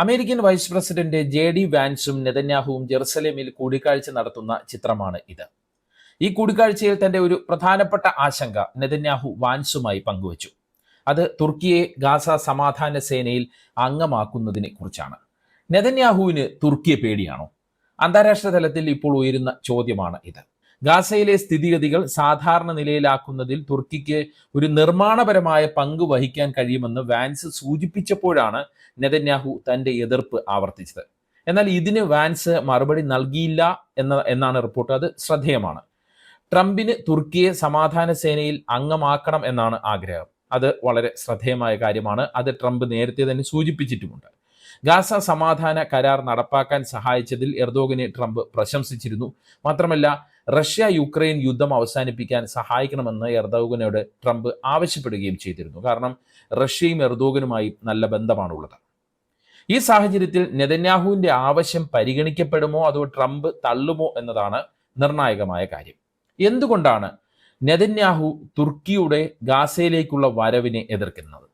American vice president J D വാൻസും നെതന്യാഹുവും ജെറുസലേമിൽ കൂടിക്കാഴ്ച നടത്തുന്ന ചിത്രമാണ് ഇത്. ഈ കൂടിക്കാഴ്ചയിൽ തന്റെ ഒരു പ്രധാനപ്പെട്ട ആശങ്ക നെതന്യാഹു വാൻസുമായി പങ്കുവച്ചു. അത് തുർക്കിയെ ഗാസ സമാധാന സേനയിൽ അംഗമാക്കുന്നതിനെ കുറിച്ചാണ്. നെതന്യാഹുവിന് തുർക്കിയെ പേടിയാണോ? അന്താരാഷ്ട്ര തലത്തിൽ ഇപ്പോൾ ഉയരുന്ന ചോദ്യമാണ് ഇത്. ഗാസയിലെ സ്ഥിതിഗതികൾ സാധാരണ നിലയിലാക്കുന്നതിൽ തുർക്കിക്ക് ഒരു നിർമ്മാണപരമായ പങ്ക് വഹിക്കാൻ കഴിയുമെന്ന് വാൻസ് സൂചിപ്പിച്ചപ്പോഴാണ് നെതന്യാഹു തന്റെ എതിർപ്പ് ആവർത്തിച്ചത്. എന്നാൽ ഇതിന് വാൻസ് മറുപടി നൽകിയില്ല എന്ന എന്നാണ് റിപ്പോർട്ട്. അത് ശ്രദ്ധേയമാണ്. ട്രംപിന് തുർക്കിയെ സമാധാന സേനയിൽ അംഗമാക്കണം എന്നാണ് ആഗ്രഹം. അത് വളരെ ശ്രദ്ധേയമായ കാര്യമാണ്. അത് ട്രംപ് നേരത്തെ തന്നെ സൂചിപ്പിച്ചിട്ടുമുണ്ട്. ഗാസ സമാധാന കരാർ നടപ്പാക്കാൻ സഹായിച്ചതിൽ എർദോഗനെ ട്രംപ് പ്രശംസിച്ചിരുന്നു. മാത്രമല്ല റഷ്യ യുക്രൈൻ യുദ്ധം അവസാനിപ്പിക്കാൻ സഹായിക്കണമെന്ന് എർദോഗനോട് ട്രംപ് ആവശ്യപ്പെടുകയും ചെയ്തിരുന്നു. കാരണം റഷ്യയും എർദോഗനുമായി നല്ല ബന്ധമാണുള്ളത്. ഈ സാഹചര്യത്തിൽ നെതന്യാഹുവിന്റെ ആവശ്യം പരിഗണിക്കപ്പെടുമോ അതോ ട്രംപ് തള്ളുമോ എന്നതാണ് നിർണായകമായ കാര്യം. എന്തുകൊണ്ടാണ് നെതന്യാഹു തുർക്കിയുടെ ഗാസയിലേക്കുള്ള വരവിനെ എതിർക്കുന്നത്?